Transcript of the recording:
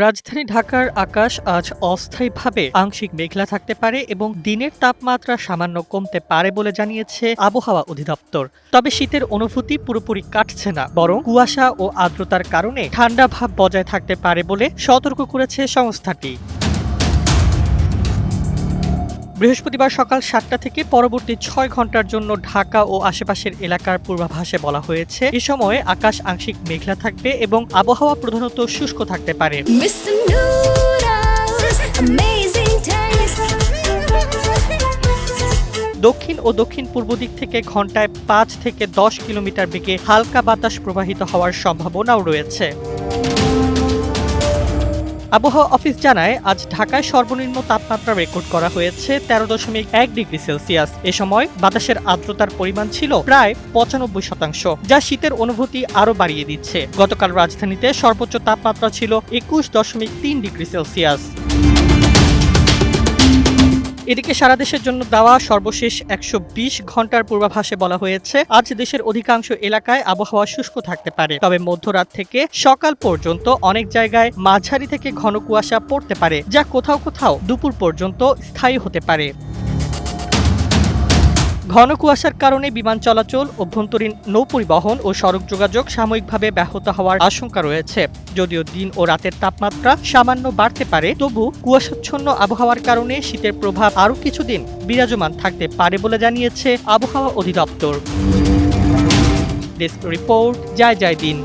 রাজধানী ঢাকার আকাশ আজ অস্থায়ীভাবে আংশিক মেঘলা থাকতে পারে এবং দিনের তাপমাত্রা সামান্য কমতে পারে বলে জানিয়েছে আবহাওয়া অধিদপ্তর। তবে শীতের অনুভূতি পুরোপুরি কাটছে না, বরং কুয়াশা ও আর্দ্রতার কারণে ঠান্ডা ভাব বজায় থাকতে পারে বলে সতর্ক করেছে সংস্থাটি। বৃহস্পতিবার সকাল সাতটা থেকে পরবর্তী ছয় ঘণ্টার জন্য ঢাকা ও আশেপাশের এলাকার পূর্বাভাসে বলা হয়েছে এ সময়ে আকাশ আংশিক মেঘলা থাকবে এবং আবহাওয়া প্রধানত শুষ্ক থাকতে পারে. দক্ষিণ ও দক্ষিণ পূর্ব দিক থেকে ঘন্টায় পাঁচ থেকে দশ কিলোমিটার বেগে হালকা বাতাস প্রবাহিত হওয়ার সম্ভাবনাও রয়েছে আবহাওয়া অফিস জানায়, আজ ঢাকায় সর্বনিম্ন তাপমাত্রা রেকর্ড করা হয়েছে তেরো দশমিক এক ডিগ্রি সেলসিয়াস। এ সময় বাতাসের আর্দ্রতার পরিমাণ ছিল প্রায় পঁচানব্বই শতাংশ, যা শীতের অনুভূতি আরও বাড়িয়ে দিচ্ছে। গতকাল রাজধানীতে সর্বোচ্চ তাপমাত্রা ছিল একুশ দশমিক তিন ডিগ্রি সেলসিয়াস। এদিকে সারা দেশের জন্য দেওয়া সর্বশেষ একশো বিশ ঘণ্টার পূর্বাভাসে বলা হয়েছে, আজ দেশের অধিকাংশ এলাকায় আবহাওয়া শুষ্ক থাকতে পারে। তবে মধ্যরাত থেকে সকাল পর্যন্ত অনেক জায়গায় মাঝারি থেকে ঘন কুয়াশা পড়তে পারে, যা কোথাও কোথাও দুপুর পর্যন্ত স্থায়ী হতে পারে। ঘন কুয়াশার কারণে বিমান চলাচল, অভ্যন্তরীণ নৌ পরিবহন ও সড়ক যোগাযোগ সাময়িকভাবে ব্যাহত হওয়ার আশঙ্কা রয়েছে। যদিও দিন ও রাতের তাপমাত্রা সামান্য বাড়তে পারে, তবু কুয়াশাচ্ছন্ন আবহাওয়ার কারণে শীতের প্রভাব আরও কিছুদিন বিরাজমান থাকতে পারে বলে জানিয়েছে আবহাওয়া অধিদপ্তর। ডেস্ক রিপোর্ট, জয় জয় দিন।